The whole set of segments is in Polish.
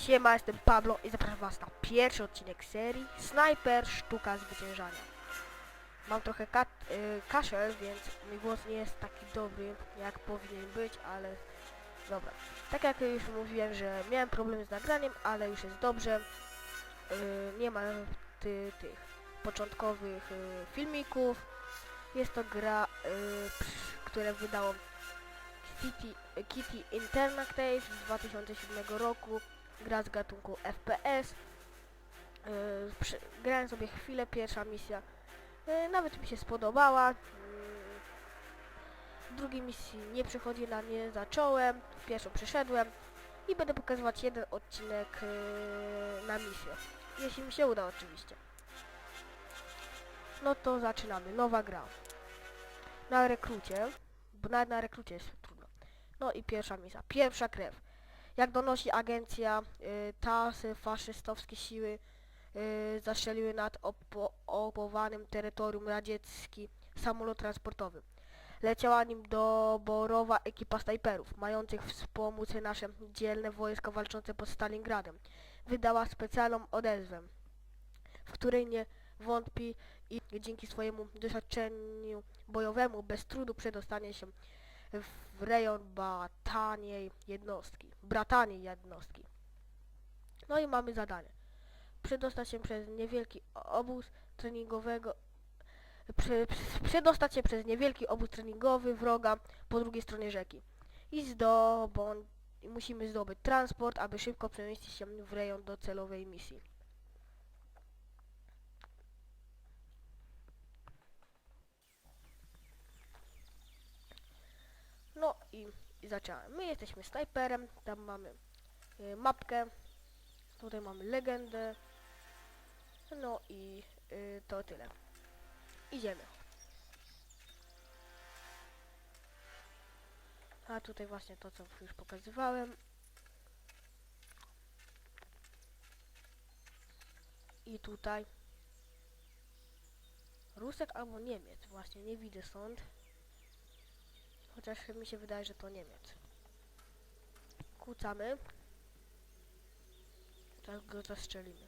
Siema, jestem Pablo i zapraszam was na pierwszy odcinek serii Sniper Sztuka Zwyciężania. Mam trochę ka y, kaszel, więc mój głos nie jest taki dobry jak powinien być, ale dobra. Tak jak już mówiłem, że miałem problem z nagraniem, ale już jest dobrze. Y, nie ma ty, tych początkowych y, filmików. Jest to gra, y, które wydało City, Kitty Interactive z 2007 roku gra z gatunku FPS. Yy, przy, grałem sobie chwilę, pierwsza misja yy, nawet mi się spodobała. Yy, drugiej misji nie przychodzi na nie zacząłem, pierwszą przyszedłem i będę pokazywać jeden odcinek yy, na misję. Jeśli mi się uda oczywiście. No to zaczynamy. Nowa gra. Na rekrucie, bo nawet na rekrucie jest trudno. No i pierwsza misja. Pierwsza krew. Jak donosi agencja, y, tasy faszystowskie siły y, zastrzeliły nad opo- okupowanym terytorium radziecki samolot transportowy. Leciała nim do Borowa ekipa snajperów, mających wspomóc nasze dzielne wojska walczące pod Stalingradem. Wydała specjalną odezwę, w której nie wątpi i dzięki swojemu doświadczeniu bojowemu bez trudu przedostanie się w rejon bataniej jednostki, brataniej jednostki. No i mamy zadanie. Przedostać się przez niewielki obóz treningowego prze, prze- przedostać się przez niewielki obóz treningowy wroga po drugiej stronie rzeki. I zdobądź, musimy zdobyć transport, aby szybko przemieścić się w rejon docelowej misji. I, i zacząłem. My jesteśmy snajperem, tam mamy y, mapkę, tutaj mamy legendę, no i y, to tyle. Idziemy. A tutaj właśnie to, co już pokazywałem. I tutaj. Rusek albo Niemiec, właśnie nie widzę stąd. Chociaż mi się wydaje, że to Niemiec. Kłócamy. Teraz go zastrzelimy.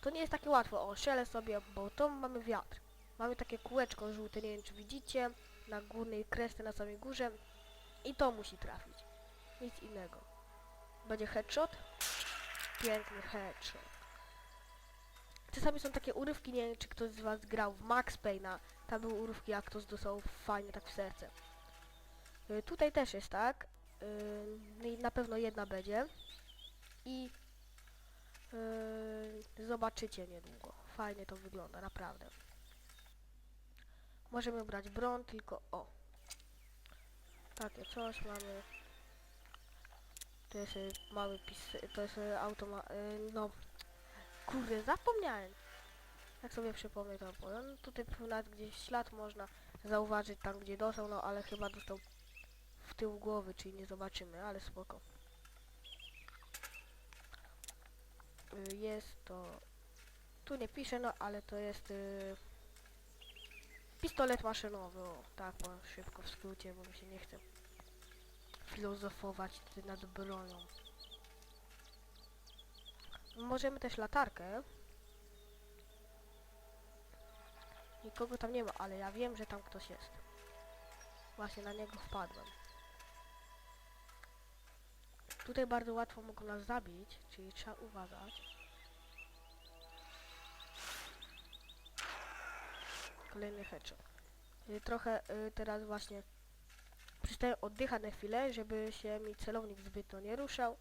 To nie jest takie łatwo. O, strzelę sobie, bo to mamy wiatr. Mamy takie kółeczko żółte, nie wiem czy widzicie. Na górnej kresce, na samej górze. I to musi trafić. Nic innego. Będzie headshot. Piękny headshot. Czasami są takie urywki, nie wiem czy ktoś z was grał w Max Payne'a. Tam były urywki, jak ktoś dostał fajnie tak w serce. Y, Tutaj też jest tak. Y, no i na pewno jedna będzie. I y, zobaczycie niedługo. Fajnie to wygląda, naprawdę. Możemy brać broń, tylko o. Takie coś mamy. To jest mały pis, to jest automa, no. Kurde, zapomniałem. Jak sobie przypomnę to powiem. No, tutaj nawet gdzieś ślad można zauważyć tam gdzie dostał, no ale chyba dostał w tył głowy, czyli nie zobaczymy, ale spoko. Y, Jest to... Tu nie pisze, no ale to jest... y, Pistolet maszynowy, o, tak, powiem szybko w skrócie, bo mi się nie chce filozofować nad bronią. Możemy też latarkę. Nikogo tam nie ma, ale ja wiem, że tam ktoś jest. Właśnie na niego wpadłem. Tutaj bardzo łatwo mogą nas zabić, czyli trzeba uważać. Kolejny headshot. Y, Trochę y, teraz właśnie przestaję oddychać na chwilę, żeby się mi celownik zbytnio nie ruszał.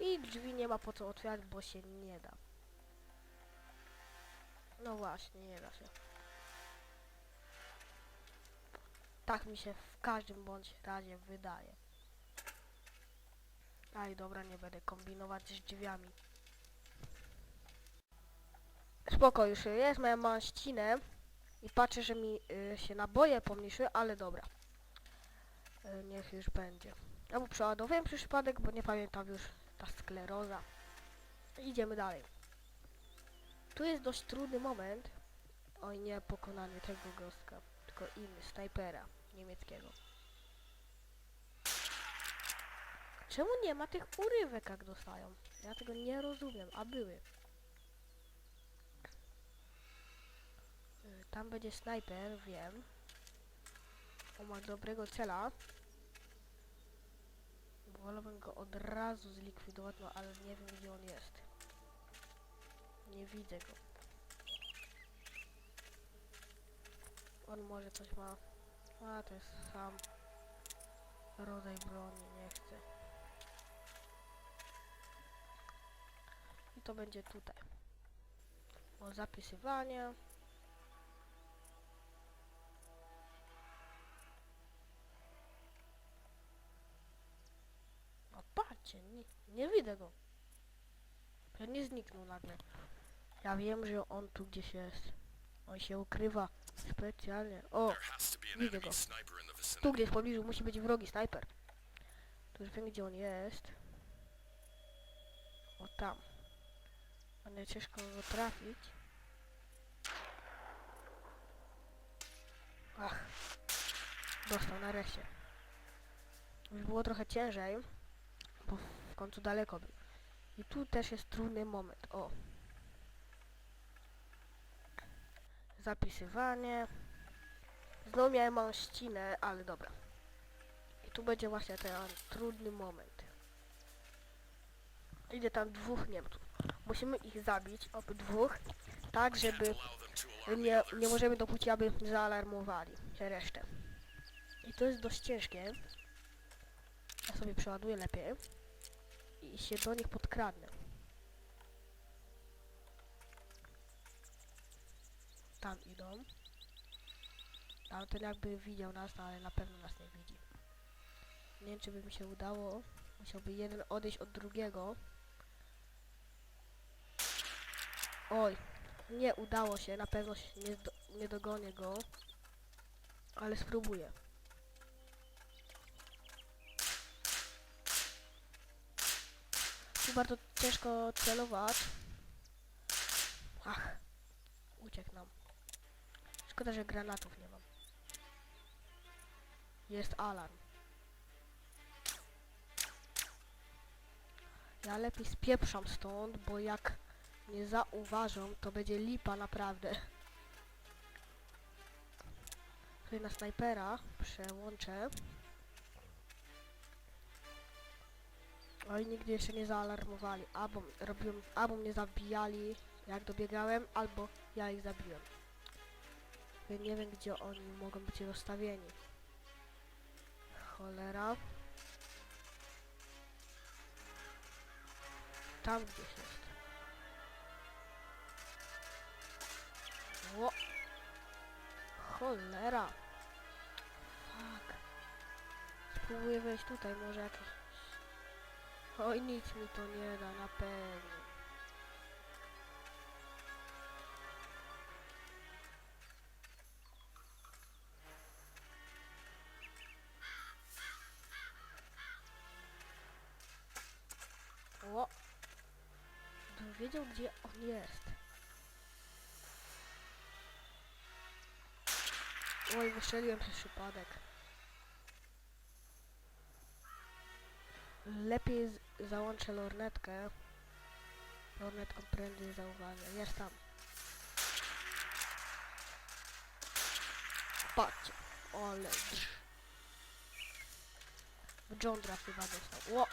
I drzwi nie ma po co otwierać, bo się nie da. No właśnie, nie da się. Tak mi się w każdym bądź razie wydaje. Aj, dobra, nie będę kombinować z drzwiami. Spoko, już jest, miałem małą ścinę i patrzę, że mi y, się naboje pomniejszyły, ale dobra. Y, niech już będzie. Albo przeładowałem przy przypadek, bo nie pamiętam już ta skleroza. Idziemy dalej. Tu jest dość trudny moment. Oj, nie pokonanie tego gostka, tylko inny, snajpera niemieckiego. Czemu nie ma tych urywek jak dostają? Ja tego nie rozumiem, a były. Y, Tam będzie snajper, wiem. On ma dobrego cela. Wolałbym go od razu zlikwidować, no ale nie wiem gdzie on jest. Nie widzę go. On może coś ma. A to jest sam rodzaj broni, nie chcę. I to będzie tutaj. O zapisywanie. O patrzcie, nie, nie widzę go. Pewnie zniknął nagle. Ja wiem, że on tu gdzieś jest. On się ukrywa specjalnie. O, widzę go. Tu gdzieś w pobliżu musi być wrogi snajper. Tu już wiem gdzie on jest. O tam. Będzie ciężko go trafić. Ach. Dostał nareszcie. Już było trochę ciężej. Bo w końcu daleko był. I tu też jest trudny moment. O. Zapisywanie. Znowu miałem małą ścinę, ale dobra. I tu będzie właśnie ten trudny moment. Idzie tam dwóch Niemców. Musimy ich zabić, obydwóch, tak żeby nie, nie możemy dopóki aby zaalarmowali resztę. I to jest dość ciężkie. Ja sobie przeładuję lepiej. I się do nich podkradnę. Tam idą. Tamten jakby widział nas, no ale na pewno nas nie widzi. Nie wiem czy by mi się udało. Musiałby jeden odejść od drugiego. Oj, nie udało się, na pewno się nie, do, nie dogonię go. Ale spróbuję. Tu bardzo ciężko celować. Ach, uciekł nam. Szkoda, że granatów nie mam. Jest alarm. Ja lepiej spieprzam stąd, bo jak nie zauważą, to będzie lipa naprawdę. Tutaj na snajpera przełączę. Oni nigdy jeszcze nie zaalarmowali. Albo robią, albo mnie zabijali jak dobiegałem, albo ja ich zabiłem. Nie wiem gdzie oni mogą być rozstawieni. Cholera. Tam gdzieś jest. Ło. Cholera. Fuck. Spróbuję wejść tutaj, może jakieś... Oj, nic mi to nie da, na pewno. Wiedział, gdzie on jest. Oj, wystrzeliłem przez przypadek. Lepiej załączę lornetkę. Lornetką prędzej zauważę. Jest tam. Patrzcie. Ole. W Johndra chyba dostał. Ło!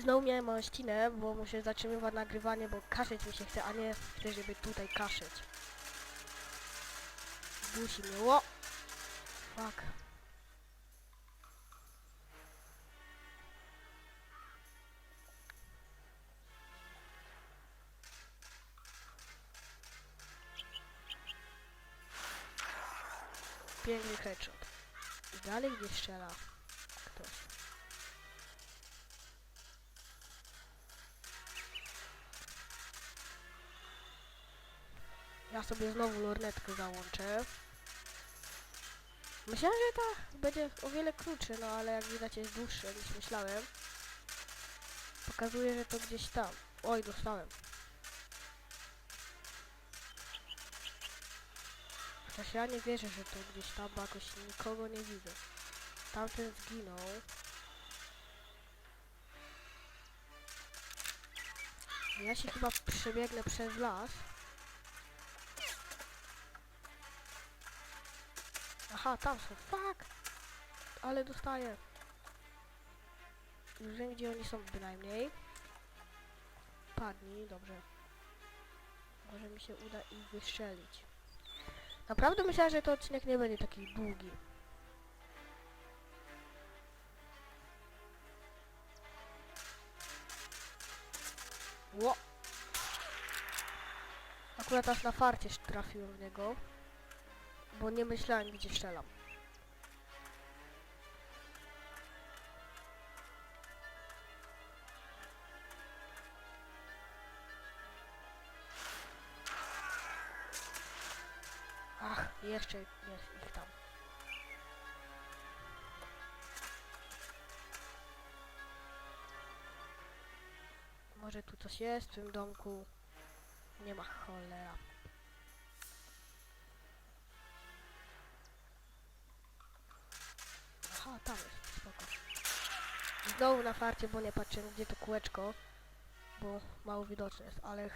Znowu miałem ścinę, bo muszę zatrzymywać nagrywanie, bo kaszeć mi się chce, a nie chcę, żeby tutaj kaszeć. Dusi mnie, ło! Fuck. Piękny headshot. I dalej gdzie strzela ktoś. Ja sobie znowu lornetkę załączę. Myślałem, że ta będzie o wiele krótsze, no ale jak widać jest dłuższe niż myślałem. Pokazuje, że to gdzieś tam. Oj, dostałem. Chociaż ja nie wierzę, że to gdzieś tam, bo jakoś nikogo nie widzę. Tamten zginął. Ja się chyba przebiegnę przez las. Aha, tam są. Fuck! Ale dostaję. Już wiem, gdzie oni są bynajmniej. Padnij, dobrze. Może mi się uda ich wystrzelić. Naprawdę myślałem, że to odcinek nie będzie taki długi. Ło! Akurat aż na farcie trafiłem w niego. Bo nie myślałem, gdzie strzelam. Ach, jeszcze jest ich tam. Może tu coś jest w tym domku? Nie ma cholera. Aha, tam jest, spoko. Znowu na farcie, bo nie patrzyłem gdzie to kółeczko, bo mało widoczne jest, ale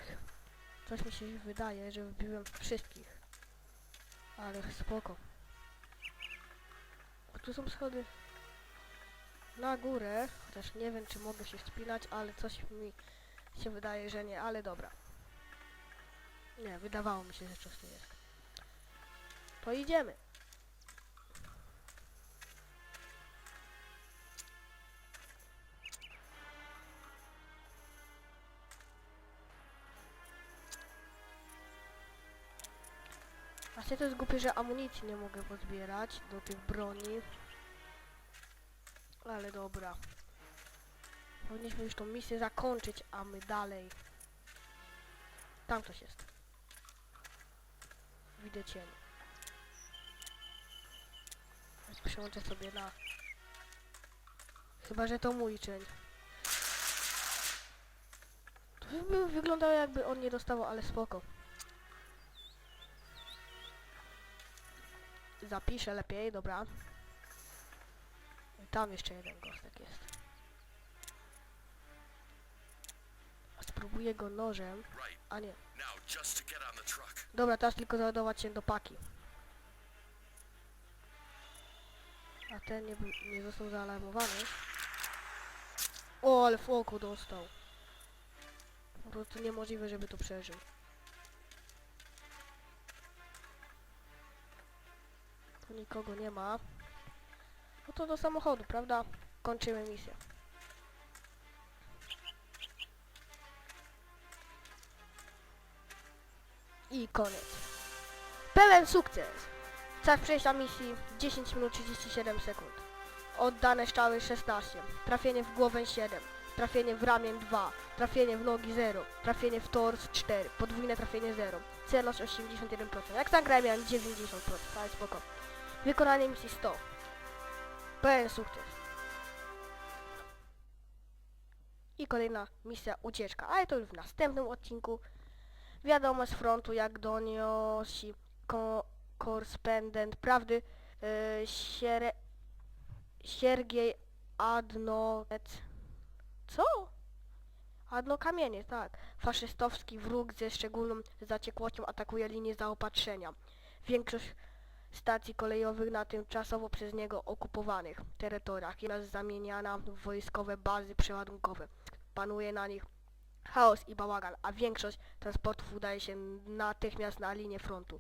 coś mi się wydaje, że wbiłem wszystkich. Ale spoko. O, tu są schody na górę, chociaż nie wiem czy mogę się wspinać, ale coś mi się wydaje, że nie, ale dobra. Nie, wydawało mi się, że coś tu jest. To idziemy. Właśnie to jest głupie, że amunicji nie mogę pozbierać do tych broni. Ale dobra. Powinniśmy już tą misję zakończyć, a my dalej. Tam ktoś jest. Widzę cień. Więc przełączę sobie na... Chyba, że to mój cień. To by wyglądało jakby on nie dostawał, ale spoko. Zapiszę lepiej, dobra. I tam jeszcze jeden gostek jest. Spróbuję go nożem. A nie. Dobra, teraz tylko załadować się do paki. A ten nie, nie został zaalarmowany. O, ale w oko dostał. Po prostu niemożliwe, żeby to przeżył. Tu nikogo nie ma. No to do samochodu, prawda? Kończymy misję. I koniec. Pełen sukces! Czas przejścia misji 10 minut 37 sekund. Oddane strzały 16. Trafienie w głowę 7. Trafienie w ramię 2. Trafienie w nogi 0. Trafienie w tors 4. Podwójne trafienie 0. Celność 81%. Jak zagrałem miałem 90%. Ale spoko. Wykonanie misji 100. Pełen sukces. I kolejna misja ucieczka, ale to już w następnym odcinku. Wiadomo z frontu, jak donosi ko korespondent prawdy yy, Siergiej Adnoec. Co? Adno Kamienie, tak. Faszystowski wróg ze szczególną zaciekłością atakuje linię zaopatrzenia. Większość stacji kolejowych na tymczasowo przez niego okupowanych terytoriach jest zamieniana w wojskowe bazy przeładunkowe. Panuje na nich chaos i bałagan, a większość transportów udaje się natychmiast na linię frontu.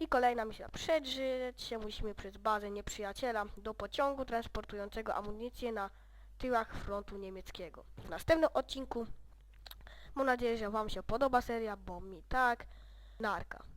I kolejna misja. Przedrzeć się musimy przez bazę nieprzyjaciela do pociągu transportującego amunicję na tyłach frontu niemieckiego. W następnym odcinku mam nadzieję, że Wam się podoba seria, bo mi tak. Narka.